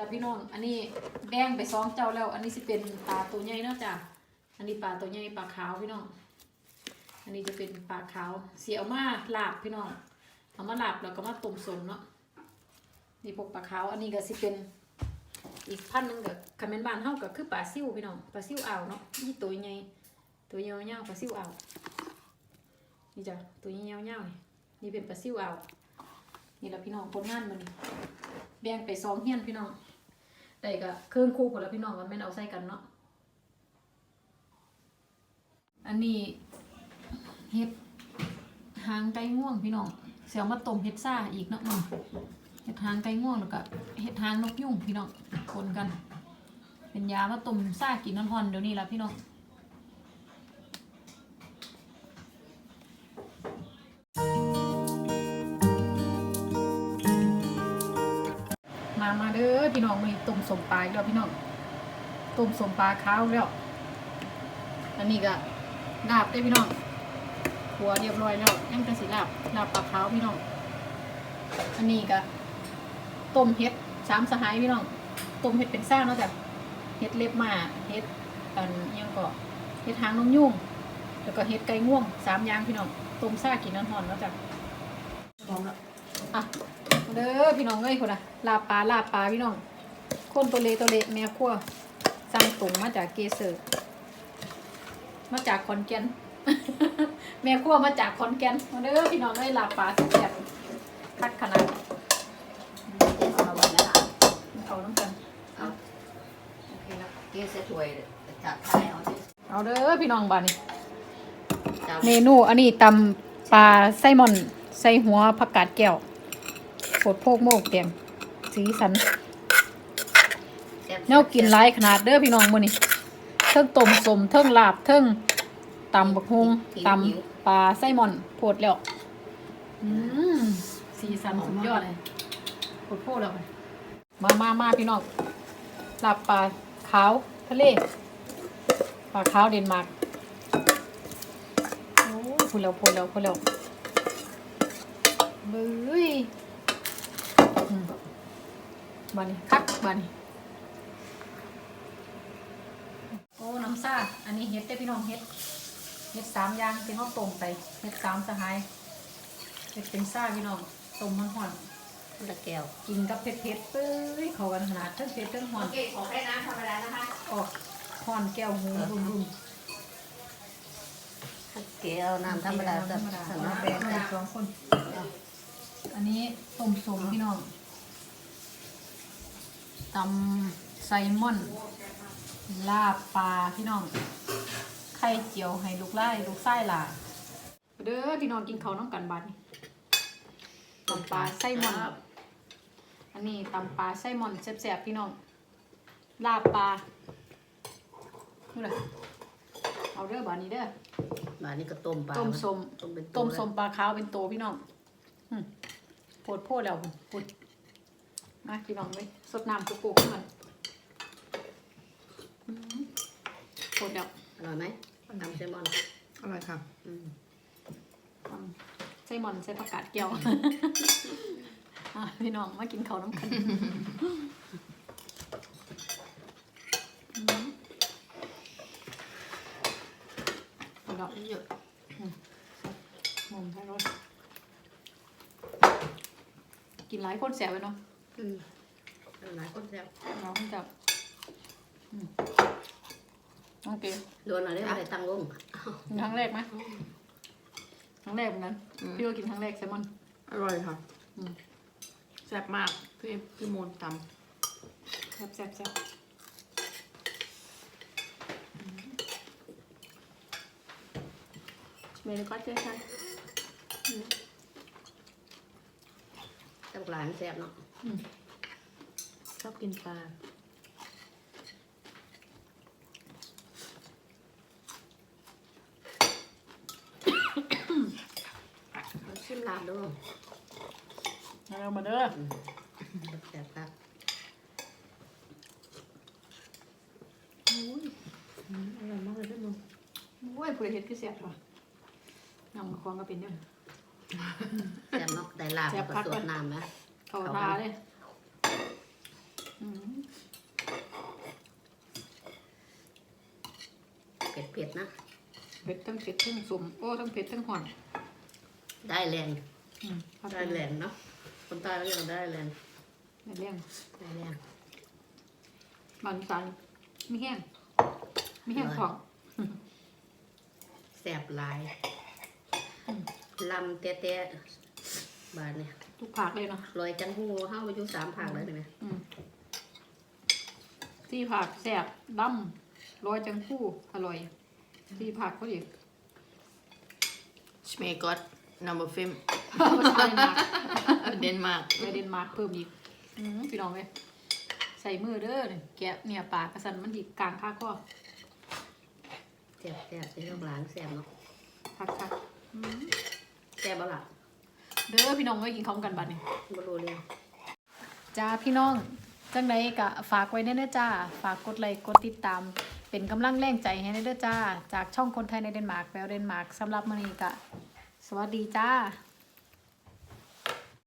จ้าพี่น้อง อันนี้แบ่งไปสองเจ้าแล้ว อันนี้สิเป็นปลาตัวใหญ่เนาะจ้ะ อันนี้ปลาตัวใหญ่ปลาขาวพี่น้อง อันนี้จะเป็นปลาขาวเสียเอามาลาบพี่น้อง เอามาหลาบแล้วก็มาต้มสมเนาะ นี่พวกปลาขาว อันนี้ก็สิเป็นอีกพันหนึ่งก็คาเมนบ้านเฮาก็คือปลาซิวพี่น้อง ปลาซิวอ่าวเนาะนี่ตัวใหญ่ตัวยาวๆปลาซิวอ่าวนี่จ้ะตัวยาวๆนี่นี่เป็นปลาซิวอ่าวนี่แหละพี่น้องผลงานมันนี่แบ่งไปสองเฮียนพี่น้อง แต่ก็เครื่องคู่ผลละพี่น้องมันไม่เอาใส่กันเนาะ อันนี้เห็ดหางไก่ง่วงพี่น้องเสียวมาต้มเห็ดซ่าอีกเนาะมึงเห็ดหางไก่ง่วงแล้วก็เห็ดหางนกยุ่งพี่น้องคนกัน เป็นยามาต้มซ่ากินน้ำฮอนเดี๋ยวนี้ละพี่น้อง มามาเด้อพี่น้องมีต้มสมปลาอีกแล้วพี่น้องต้มสมปลาขาวแล้ว อันนี้ก็ลาบได้อพี่น้องหัวเรียบร้อยแล้วยังจะสิลาบลาบปลาขาวพี่น้อง อันนี้ก็ต้มเห็ดสามสหายพี่น้องต้มเห็ดเป็นซ่าเนาะจ้ะเห็ดเล็บหมาเห็ดอันอิหยังก็เห็ดหางนกยุ่งแล้วก็เห็ดไก่ง่วงสามอย่างพี่น้องต้มซ่ากินน้ำหอนเนาะจ้ะพร้อมแล้วอะ เด้อพี่น้องเอ้ยคนน่ะลาบปลาลาบปลาพี่น้องคนตัวเลตัวเลแม่ครัวสั่งตรงมาจากเกเซอร์มาจากขอนแก่นแม่ครัวมาจากขอนแก่นมาเด้อพี่น้องเอ้ยลาบปลาแซ่บๆคัดขนาดเอาไว้นะเอาน้ำกันเอาโอเคแล้วเกสจะช่วยจับท้ายเอาที่เอาเด้อพี่น้องบ้านนี้จับเมนูอันนี้ตำปลาไซมอนใส่หัวผักกาดแก้ว โคดโพกโมกแดงสีสันแซ่บแนวกินหลายขนาดเด้อพี่น้องมื้อนี้เทิงต้มสมเทิงลาบเทิงตำบักฮุงตำปลาไส้มอนโพดแล้วอืมสีสันสุดยอดเลยโพดโพดแล้วไปมามามาพี่น้องลาบปลาขาวทะเลปลาขาวเดนมาร์กโอ้ยพูดแล้วพูดแล้วพูดแล้วเบ้ยอืม บานี่คักบานี่โอ้น้ำซ่าอันนี้เห็ดได้อพี่น้องเห็ดเห็ดสามอย่างที่เขาต้มไปเห็ดสามสหายเห็ดเป็นซ่าพี่น้องต้มมันห่อนละแก้วกินกับเผ็ดเผ็ดๆเป้ยเข้ากันขนาดเทั้งเผ็ดเทั้งห่อนโอเคขอแค่น้ำธรรมดานะคะออกห่อนแก้วหูรุนรุนแก้วน้ำธรรมดาธรรมดาสำหรับแบแบ่บงสองคน อันนี้ต้มสมพี่น้อง ตำไซมอน ลาบปลาพี่น้อง ไข่เจียวให้ลูกไล่ลูกไส้หลาเด้อพี่น้องกินเขาวน้องกันบัดนี้ตำปลาไส้มอน อันนี้ตำปลาไส้มอนแซ่บๆพี่น้อง ลาบปลานี่เลยเอาเด้อบาดนี้เด้อบ้านนี้ก็ต้มปลาต้มสมต้มเป็นต้มสมปลาขาวเป็นโตพี่น้องอืมโพดโพดแล้วพูด มาพี่น้องเลยสดน้ำกุกๆขึ้นมันอืมโพดแล้วอร่อยไหมทำเซลมอนอร่อยค่ะอืมทำไส้หมอนใส่ผักกาดเกียวอะพี่น้องมากินข้าวน้ำกันอืมเอาดอกเยอะมุมให้รสกินหลายคนแสบเลยเนาะ อืมหลายคนแซ่บเราคงจะอืมโอเคโดนอะไรอะไรตั้งวงกินครั้งแรกไหมครั้งแรกเหมือนกันอืม พี่ก็กินครั้งแรกแซลมอน อร่อยค่ะอืม แซ่บมากพี่พี่โมนตแซ่บแซ่บแซ่บำเมนูก็เจ๊ใช่ แต่หลานแซ่บเนาะอืมชอบกินปลาเอาชิมลาบดูเอามาเด้ออืมแซ่บครับอืมอร่อยมากเลยพี่โมนโอ้ยผู้ใดเฮ็ดคือแซ่บว่ะนำมาควงก็เป็นเด้อ แซ่บเนาะไต่ลาบแซ่บกัคัสดน้ำไะเขาทาเลยเผ็ดเผ็ดๆนะ เผ็ดทั้งเผ็ดทั้งสมโอ้ทั้งเผ็ดทั้งห่อนได้แรงได้แรงเนาะคนใต้เรียกว่าได้แรงได้แรงได้แรง มันสันไม่แห้งไม่แห้งอของแสบหลาย ลำเตะๆบานเนี่ยทุกผักเลยเนาะลอยจังหูเข้าไปอยู่สามผักเลยเห็นไหมอืมที่ผักแสบดำโรยจังคู่อร่อย ที่ผักเขาดิ Smaak godt nummer 5ใช่มาก Danmark ไปเดนมาร์กเพิ่มอีกอืมพี่น้องเลยใส่มือเด้อนี่แกะเนี่ยปากกระสันมันดิกลางข้าข้อแสบแสบใส่ลูกหลานแสบเนาะคักคักๆอืม แสบบ่ล่ะเด้อพี่น้องไว้กินข้าวกันบัดนี้บ่รู้เรื่องจ้าพี่น้องจังไดก็ฝากไว้เด้อเด้อจ้า ฝากกดไลค์กดติดตาม เป็นกำลังแรงใจให้เด้อจ้า จากช่องคนไทยในเดนมาร์กแววเดนมาร์กสำหรับมื้อนี้ก็สวัสดีจ้า